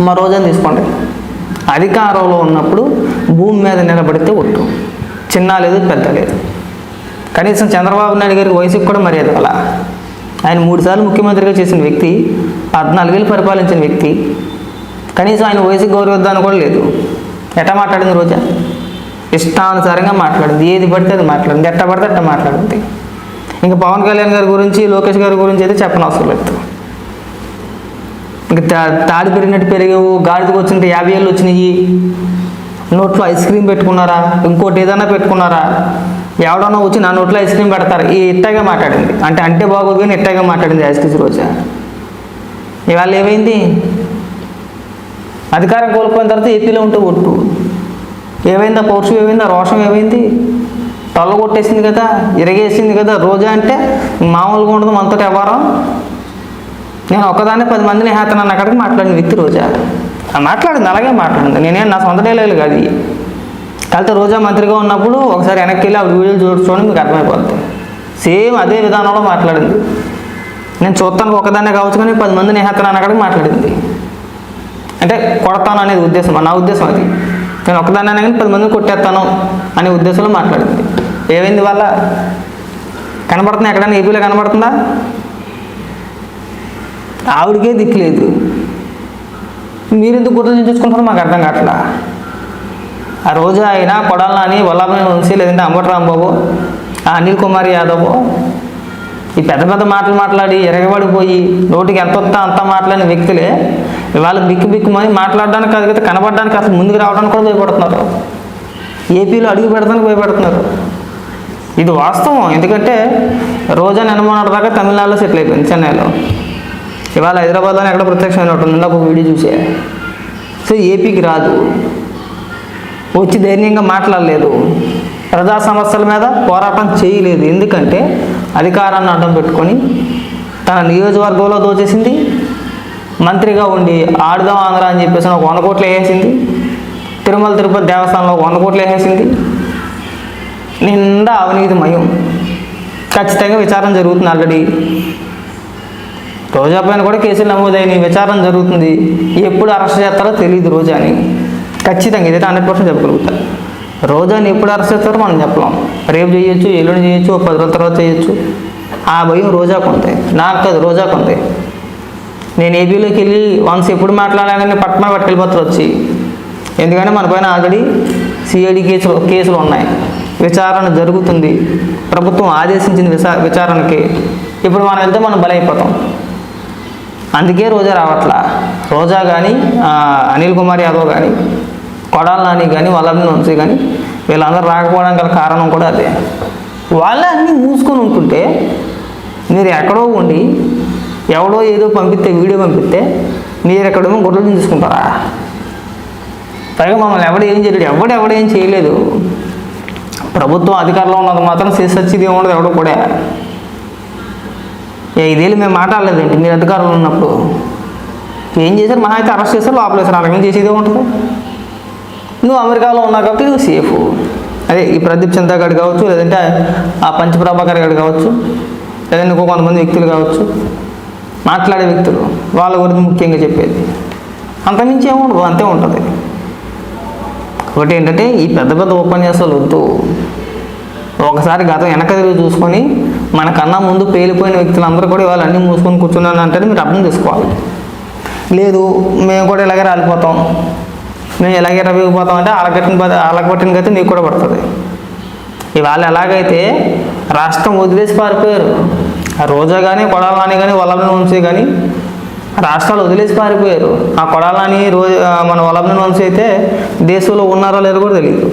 మా రోజని తీసుకోండి. అధికారంలో ఉన్నప్పుడు భూమి మీద నిలబడితే ఒట్టు. చిన్న లేదు పెద్ద లేదు. కనీసం చంద్రబాబు నాయుడు గారికి వయసుకు కూడా మర్యాద అలా. ఆయన మూడుసార్లు ముఖ్యమంత్రిగా చేసిన వ్యక్తి పద్నాలుగేళ్ళు పరిపాలించిన వ్యక్తి. కనీసం ఆయన వయసుకు గౌరవిద్దాన్ని కూడా లేదు. ఎట్ట మాట్లాడింది రోజా? ఇష్టానుసారంగా మాట్లాడింది. ఏది పడితే అది మాట్లాడింది. ఎట్ట పడితే అట్ట మాట్లాడింది. ఇంకా పవన్ కళ్యాణ్ గారి గురించి లోకేష్ గారి గురించి అయితే చెప్పనవసరం లేదు. ఇంకా తా తాడి పెరిగినట్టు పెరిగావు గాడిదకు వచ్చినట్టు యాభై ఏళ్ళు వచ్చినాయి. నోట్లో ఐస్ క్రీమ్ పెట్టుకున్నారా? ఇంకోటి ఏదైనా పెట్టుకున్నారా? ఎవడన్నా వచ్చి నా నోట్లో ఐస్ క్రీమ్ పెడతారు? ఈ ఇట్టగా మాట్లాడింది. అంటే అంటే బాగోదు కానీ ఇట్టగా మాట్లాడింది యాస్టిస్ రోజా. ఇవాళ ఏమైంది? అధికారం కోల్పోయిన తర్వాత ఏపీలో ఉంటే ఒట్టు. ఏమైందా? పౌరుషం ఏమైందా? రోషం ఏమైంది? తొల్ల కొట్టేసింది కదా ఇరగేసింది కదా రోజా అంటే మామూలుగా ఉండదు మనతో వ్యవహారం నేను ఒకదాన్ని పది మందిని హేతనాన్ని అక్కడికి మాట్లాడిన వ్యక్తి రోజా. మాట్లాడింది అలాగే మాట్లాడింది. నేనేం నా సొంత డైలాగులు కాదు ఇవి. రోజా మంత్రిగా ఉన్నప్పుడు ఒకసారి వెనక్కి వెళ్ళి ఆ వీడియోలు చూడడం మీకు అర్థమైపోద్ది. సేమ్ అదే విధానంలో మాట్లాడింది. నేను చూస్తాను ఒకదాన్నే కావచ్చు కానీ పది మంది హేతనాన్ని అక్కడికి మాట్లాడింది. అంటే కొడతాను అనేది ఉద్దేశం నా ఉద్దేశం అది. నేను ఒకదాన్ని కానీ పది మందిని కొట్టేస్తాను అనే ఉద్దేశంలో మాట్లాడింది. ఏమైంది వాళ్ళ కనబడుతుందా ఎక్కడైనా? ఏపీలో కనబడుతుందా? ఆవిడకే దిక్కులేదు మీరెందుకు గుర్తు చూసుకుంటారో మాకు అర్థం కావట్లా. ఆ రోజు అయినా కొడాలని వల్లభని వంశీ లేదంటే అంబటి రాంబాబు ఆ అనిల్ కుమార్ యాదవ్ ఈ పెద్ద పెద్ద మాటలు మాట్లాడి ఎరగబడిపోయి నోటికి ఎంత వస్తా అంత మాట్లాడిన వ్యక్తులే వాళ్ళు బిక్కు బిక్కుమని మాట్లాడడానికి కాదు కదా కనబడడానికి అసలు ముందుకు రావడానికి కూడా భయపడుతున్నారు. ఏపీలో అడుగు పెడతానికి భయపడుతున్నారు. ఇది వాస్తవం. ఎందుకంటే రోజా నిన్న దాకా తమిళనాడులో సెటిల్ అయిపోయింది చెన్నైలో. ఇవాళ హైదరాబాద్లోనే ఎక్కడ ప్రత్యక్షమైన ఉంటుంది ఇందాక ఒక వీడియో చూసే. సో ఏపీకి రాదు. వచ్చి ధైర్యంగా మాట్లాడలేదు. ప్రజా సమస్యల మీద పోరాటం చేయలేదు. ఎందుకంటే అధికారాన్ని అడ్డం పెట్టుకొని తన నియోజకవర్గంలో దోచేసింది. మంత్రిగా ఉండి ఆడుదాం ఆంధ్ర అని చెప్పేసి ఒక వంద కోట్లు వేసేసింది తిరుమల తిరుపతి దేవస్థానంలో వంద కోట్లు వేసేసింది నిండా అవినీతిమయం ఖచ్చితంగా విచారణ జరుగుతుంది ఆల్రెడీ. రోజా పైన కూడా కేసులు నమోదైన విచారణ జరుగుతుంది. ఎప్పుడు అరెస్ట్ చేస్తారో తెలియదు రోజా అని ఖచ్చితంగా ఇదైతే హండ్రెడ్ పర్సెంట్ చెప్పగలుగుతా. రోజాని ఎప్పుడు అరెస్ట్ చేస్తారో మనం చెప్పలేం. రేపు చేయొచ్చు ఎల్లుండి చేయొచ్చు ఒక పది రోజుల తర్వాత చేయొచ్చు. ఆ భయం రోజాకు ఉంది. నాకు కాదు రోజాకు ఉంది. నేను ఏపీలోకి వెళ్ళి వన్స్ ఎప్పుడు మాట్లాడాలని పట్టణం పట్టుకెళ్ళిపోతారు వచ్చి. ఎందుకంటే మన పైన ఆల్రెడీ సిఐడి కేసులు కేసులు ఉన్నాయి. విచారణ జరుగుతుంది. ప్రభుత్వం ఆదేశించింది విచా విచారణకి. ఇప్పుడు మనం వెళ్తే మనం బలైపోతాం. అందుకే రోజా రావట్లా. రోజా కానీ అనిల్ కుమార్ యాదవ్ కానీ కొడాల నాని కానీ వల్లభని నుంచి కానీ వీళ్ళందరూ రాకపోవడానికి గల కారణం కూడా అదే. వాళ్ళే అన్నీ మూసుకొని ఉంటుంటే మీరు ఎక్కడో ఉండి ఎవడో ఏదో పంపిస్తే వీడియో పంపిస్తే మీరు ఎక్కడేమో గొడవలు తీసుకుంటారా పైగా మమ్మల్ని ఎవడు ఏం చేయలేడు ఎవడు ఎవడేం చేయలేదు. ప్రభుత్వం అధికారంలో ఉన్నది మాత్రం చేసొచ్చేది ఏముండదు ఎవడో కూడా. ఐదేళ్ళు మేము మాట్లాడలేదండి. మీరు అధికారంలో ఉన్నప్పుడు. ఏం చేశారు? మహా అయితే అరెస్ట్ చేశారు లోపల వేసారు అలాగే చేసేదే ఉంటుంది. నువ్వు అమెరికాలో ఉన్నావు కాబట్టి నువ్వు సేఫ్ అదే ఈ ప్రదీప్ చంద్ర గారు కావచ్చు లేదంటే ఆ పంచప్రభాకర్ గారు కావచ్చు లేదంటే ఇంకో కొంతమంది వ్యక్తులు కావచ్చు మాట్లాడే వ్యక్తులు వాళ్ళ గురించి ముఖ్యంగా చెప్పేది. అంతమించి ఏముండదు అంతే ఉంటుంది. ఒకటి ఏంటంటే ఈ పెద్ద పెద్ద ఉపన్యాసాలు వద్దు. ఒకసారి గతం వెనక తిరిగి చూసుకొని మనకన్నా ముందు పేలిపోయిన వ్యక్తులందరూ కూడా ఇవాళ అన్నీ మూసుకొని కూర్చున్నాను అంటే మీరు అర్థం చేసుకోవాలి. లేదు మేము కూడా ఇలాగే రాలిపోతాం. మేము ఇలాగే రవిపోతాం అంటే అలగట్టిన పద అలగబట్టిన గతి నీకు కూడా పడుతుంది. ఇవాళ ఎలాగైతే రాష్ట్రం వదిలేసి పారిపోయారు. ఆ రోజా కానీ కొడాలని కానీ వల్లభని వంశీ కానీ రాష్ట్రాలు వదిలేసి పారిపోయారు. ఆ కొడాలని రోజు మన వల్లభని వంశీ అయితే దేశంలో ఉన్నారో లేదో కూడా తెలియదు.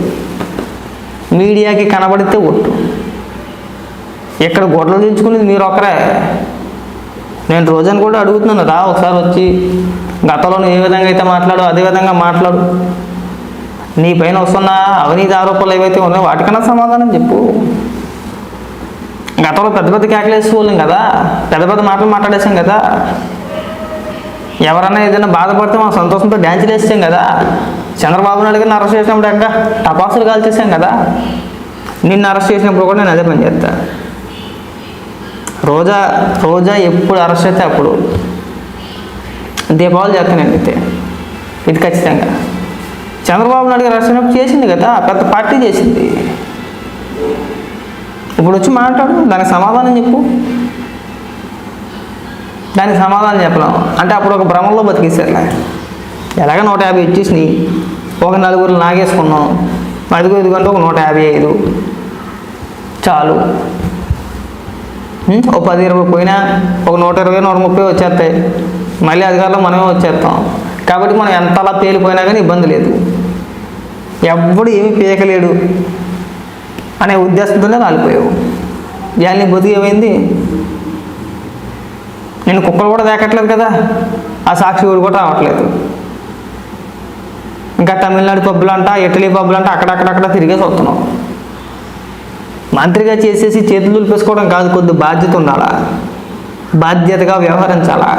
మీడియాకి కనబడితే ఒట్టు. ఇక్కడ గొడవలు దించుకునేది మీరు ఒకరే నేను రోజాను కూడా అడుగుతున్నాను రా ఒకసారి వచ్చి. గతంలో నువ్వు ఏ విధంగా అయితే మాట్లాడు అదే విధంగా మాట్లాడు. నీ పైన వస్తున్న అవినీతి ఆరోపణలు ఏవైతే ఉన్నాయో వాటికన్నా సమాధానం చెప్పు. గతంలో పెద్ద పెద్ద కేకలేసుకోలేం కదా పెద్ద పెద్ద మాటలు మాట్లాడేసాం కదా. ఎవరన్నా ఏదైనా బాధపడితే మనం సంతోషంతో డ్యాన్సులు వేసాం కదా. చంద్రబాబు నాయుడు గారిని అరెస్ట్ చేసినప్పుడు అక్క టపాసులు కాల్చేసాం కదా. నిన్ను అరెస్ట్ చేసినప్పుడు కూడా నేను అదే పని చేస్తాను రోజా రోజా ఎప్పుడు అరెస్ట్ అయితే అప్పుడు. దీపావళి చేస్తానండి అయితే. ఇది ఖచ్చితంగా. చంద్రబాబు నాయుడు గారు అరెస్ట్ చేసింది కదా పెద్ద పార్టీ చేసింది. ఇప్పుడు వచ్చి మాట్లాడు దానికి సమాధానం చెప్పు. దానికి సమాధానం చెప్పలేము అంటే అప్పుడు ఒక భ్రమంలో బతికేసారులే ఎలాగ నూట యాభై వచ్చేసినాయి ఒక నలుగురు నాగేసుకున్నాం అదిగో ఇదిగంటే ఒక నూట యాభై ఐదు. చాలు. ఓ పది ఇరవై పోయినా ఒక నూట ఇరవై నూట ముప్పై వచ్చేస్తాయి. మళ్ళీ అధికారంలో మనమే వచ్చేస్తాం. కాబట్టి మనం ఎంతలా తేలిపోయినా కానీ ఇబ్బంది లేదు. ఎవడు ఏమీ పీకలేడు అనే ఉద్దేశంతోనే రాలిపోయావు. ఇవాళ నీ బతుకు ఏమైంది? నేను కుక్కలు కూడా దేకట్లేదు కదా? ఆ సాక్షి ఊరు కూడా రావట్లేదు. ఇంకా తమిళనాడు పబ్బులు అంట ఇటలీ పబ్బులు అంట అక్కడక్కడక్కడ తిరిగేసి వస్తున్నాం మంత్రిగా చేసేసి చేతులు దులిపేసుకోవడం కాదు కొద్ది బాధ్యత ఉండాలా? బాధ్యతగా వ్యవహరించాలా?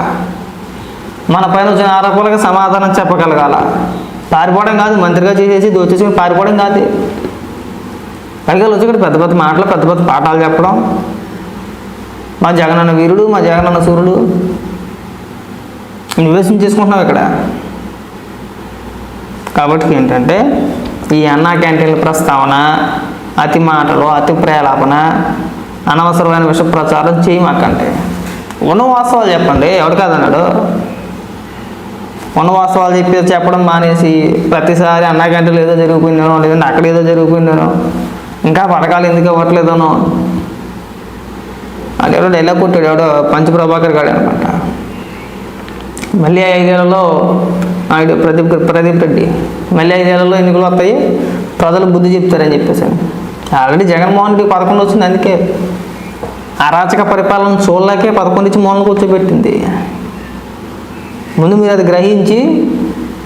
మన పైన వచ్చిన ఆరోపణలకు సమాధానం చెప్పగలగాల? పారిపోవడం కాదు మంత్రిగా చేసేసి దోచేసి పారిపోవడం కాదు. పైగా వచ్చి ఇక్కడ పెద్ద పెద్ద మాటలు పెద్ద పెద్ద పాఠాలు చెప్పడం. మా జగనన్న వీరుడు మా జగనన్న సూర్యుడు. నివేశం చేసుకుంటున్నావు ఇక్కడ. కాబట్టి ఏంటంటే ఈ అన్నా క్యాంటీన్ల ప్రస్తావన అతి మాటలు అతి ప్రేలాపన అనవసరమైన విష ప్రచారం చేయమాకండి. ఉన్న వాస్తవాలు చెప్పండి ఎవడు కాదన్నాడు? ఉన్న వాస్తవాలు చెప్పి చెప్పడం మానేసి ప్రతిసారి అన్నగంటలు ఏదో జరిగిపోయిందనో లేదంటే అక్కడ ఏదో జరిగిపోయిందనో ఇంకా పథకాలు ఎందుకు ఇవ్వట్లేదనో. అది ఎవడో డైలాగ్ కొట్టాడు ఎవడో? పంచప్రభాకర్ గారు అనమాట. మళ్ళీ ఐదేళ్ళలో ఆయన ప్రదీప్ ప్రదీప్ రెడ్డి. మళ్ళీ ఐదేళ్ళలో ఎన్నికలు వస్తాయి ప్రజలు బుద్ధి చెప్తారని చెప్పేసి ఆల్రెడీ జగన్మోహన్ పదకొండు వచ్చింది అందుకే. అరాచక పరిపాలన చూడలేకే పదకొండు ఇచ్చి మూలన కూర్చోబెట్టింది. ముందు మీరు అది గ్రహించి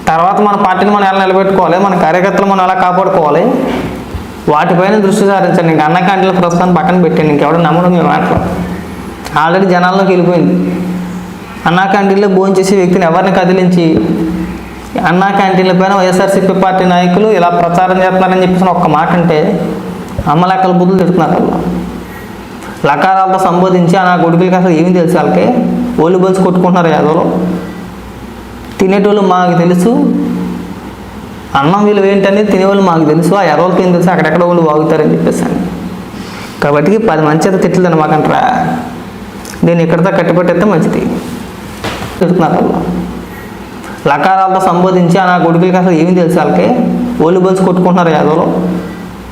తర్వాత మన పార్టీని మనం ఎలా నిలబెట్టుకోవాలి మన కార్యకర్తలు మనం ఎలా కాపాడుకోవాలి వాటిపైన దృష్టి సారించండి. ఇంకా అన్న ప్రస్తుతాన్ని పక్కన పెట్టండి ఇంకెవడో నమ్మడం మీ మాటలు. ఆల్రెడీ జనాల్లోకి వెళ్ళిపోయింది. అన్నా క్యాంటీన్లో భోజనం చేసే వ్యక్తిని ఎవరిని కదిలించి అన్నా క్యాంటీన్ల పైన వైఎస్ఆర్సీపీ పార్టీ నాయకులు ఇలా ప్రచారం చేస్తున్నారని చెప్పేసి ఒక్క మాట అంటే అమ్మ లెక్కల బుద్ధులు తిడుతున్నారు వాళ్ళు. లకారాలతో సంబోధించి ఆ నా కొడుకులకి అసలు ఏమి తెలుసు వాళ్ళకి. ఓళ్ళు బల్స్ కొట్టుకుంటున్నారు యాదవలో. తినేటోళ్ళు మాకు తెలుసు. అన్నం విలువ ఏంటనేది తినేవాళ్ళు మాకు తెలుసు. ఆ ఎర్రలకి ఏం తెలుసు? అక్కడెక్కడ వాళ్ళు వాగుతారని చెప్పేసి అని. కాబట్టి పది మంచి అయితే తిట్లదని మాకంటారా. దీన్ని ఇక్కడితో కట్టిపెట్టేస్తే మంచిది. తిడుతున్నారు వాళ్ళు. లకారాలతో సంబోధించి ఆ నా కొడుకులకి అసలు ఏమీ తెలుసు వాళ్ళకి. ఓళ్ళు బల్స్ కొట్టుకుంటున్నారు యాదవలో.